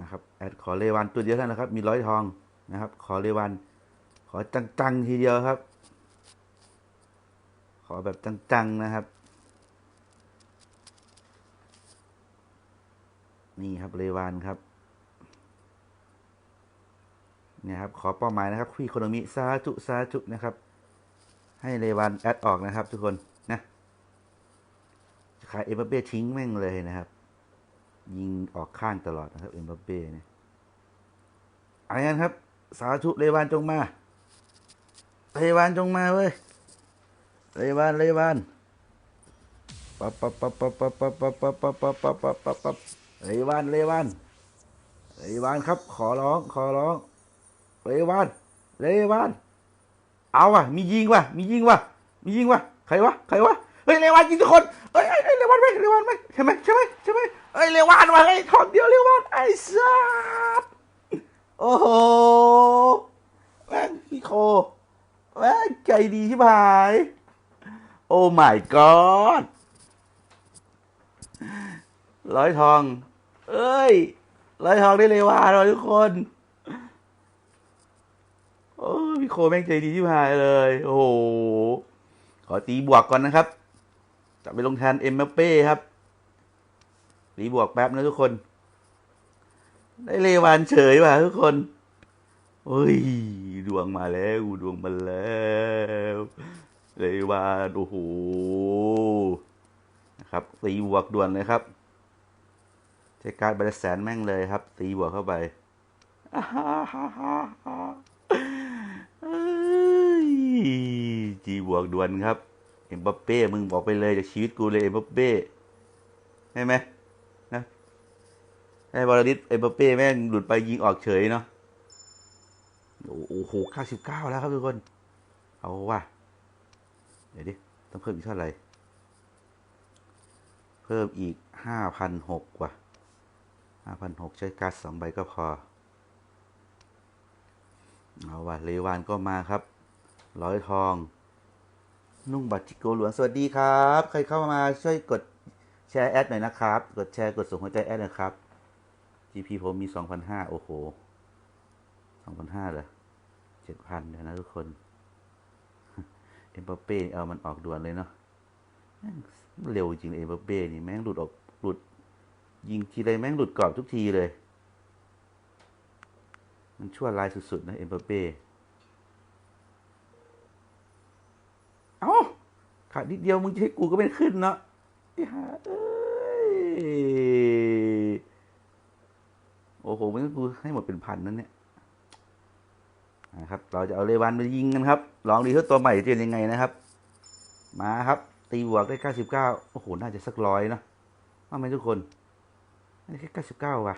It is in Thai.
นะครับแอดขอเลวันตัวเดียวเท่านั้นครับ มีร้อยทองนะครับ ขอเลวัน ขอจังๆทีเดียวครับ ขอแบบจังๆนะครับ นี่ครับเลวานครับเนี่ยครับขอเป้าหมายนะครับคุยโคโนมิสาธุสาธุนะครับ ให้เลวานแอดออกนะครับ ทุกคนนะขายเอ็มบัปเป้ทิ้งแม่งเลยนะครับ ยิงออกข้างตลอดนะครับเอ็มบัปเป้เนี่ยอะไรกันครับ สาธุเลวานจงมา เลวานจงมาเว้ย เลวาน เลวานปั๊บปั๊บปั๊บปั๊บปั๊บปั๊บปั๊บปั๊บปั๊บปั๊บปั๊บปั๊บปั๊บปั๊บเลวาน เลวาน เลวานครับ ขอร้อง ขอร้อง เลวาน เลวาน เอาว่ะ มียิงว่ะ มียิงว่ะ มียิงว่ะ ใครวะ ใครวะ เฮ้ย เลวานยิงทุกคน เฮ้ยเฮ้ยเฮ้ยเลวานไหมเลวานไหมใช่ไหมใช่ไหมใช่ไหม เฮ้ยเลวานว่ะเฮ้ยทองเดียวเลวานไอ้สัสโอ้โหแม่งพี่โคแม่งใจดีชิบหาย โอ้ my god ร้อยทอง เอ้ย ร้อยทองได้เลยว่าเราทุกคน โอ้พี่โคแม่งใจดีชิบหายเลย โอ้โห ขอตีบวกก่อนนะครับ จะไปลงแทนเอ็มเป้ครับ ตีบวกแป๊บนะทุกคน ได้เลวานเฉยว่ะทุกคนเฮ้ย ดวงมาแล้วดวงมาแล้วเลวานโอ้โหนะครับตีบวกด่วนเลยครับใช้การดใบละแสนแม่งเลยครับ ตีบวกเข้าไปฮ่าฮ่าฮ่าฮ่าเอ้ยจีบวกด่วนครับ เอ็มบัปเป้มึงบอกไปเลยจากชีวิตกูเลยเอ็มบัปเป้ใช่ไหม ไอ้บอลดิสเอ็มบัปเป้แม่งหลุดไปยิงออกเฉยเนาะโอ้โหเก้าสิบเก้าแล้วครับทุกคน เอาว่ะเดี๋ยวดิ ต้องเพิ่มอีกเท่าไหร่ เพิ่มอีกห้าพันหกว่ะห้าพันหกใช้การ์ดสองใบก็พอ เอาว่ะเลวานก็มาครับ ร้อยทอง นุ่งบัตรจิโกหลวนสวัสดีครับ ใครเข้ามาช่วยกดแชร์แอดหน่อยนะครับ กดแชร์กดส่งหัวใจแอดนะครับ GP ผมมีสองพันห้าโอ้โหสองพันห้าเหรอเจ็ดพันเลยนะทุกคน เอ็มบัปเป้เอามันออกด่วนเลยเนาะแม่งเร็วจริงเลยเอ็มบัปเป้นี่แม่งหลุดออกหลุด ยิงทีไรแม่งหลุดกรอบทุกทีเลย มันชั่วลายสุดๆนะเอ็มบัปเป้เอ้าขาดนิดเดียวมึงจะให้กูก็ไม่ขึ้นเนาะไอ้ห่าเอ้ย โอ้โหมันกูให้หมดเป็นพันนั่นเนี่ยนะครับ เราจะเอาเลวันไปยิงกันครับ ลองดีเท่าตัวใหม่จะเป็นยังไงนะครับ มาครับ ตีบวกได้เก้าสิบเก้าโอ้โห น่าจะสักร้อยเนาะว่าไหมทุกคนได้แค่เก้าสิบเก้าว่ะ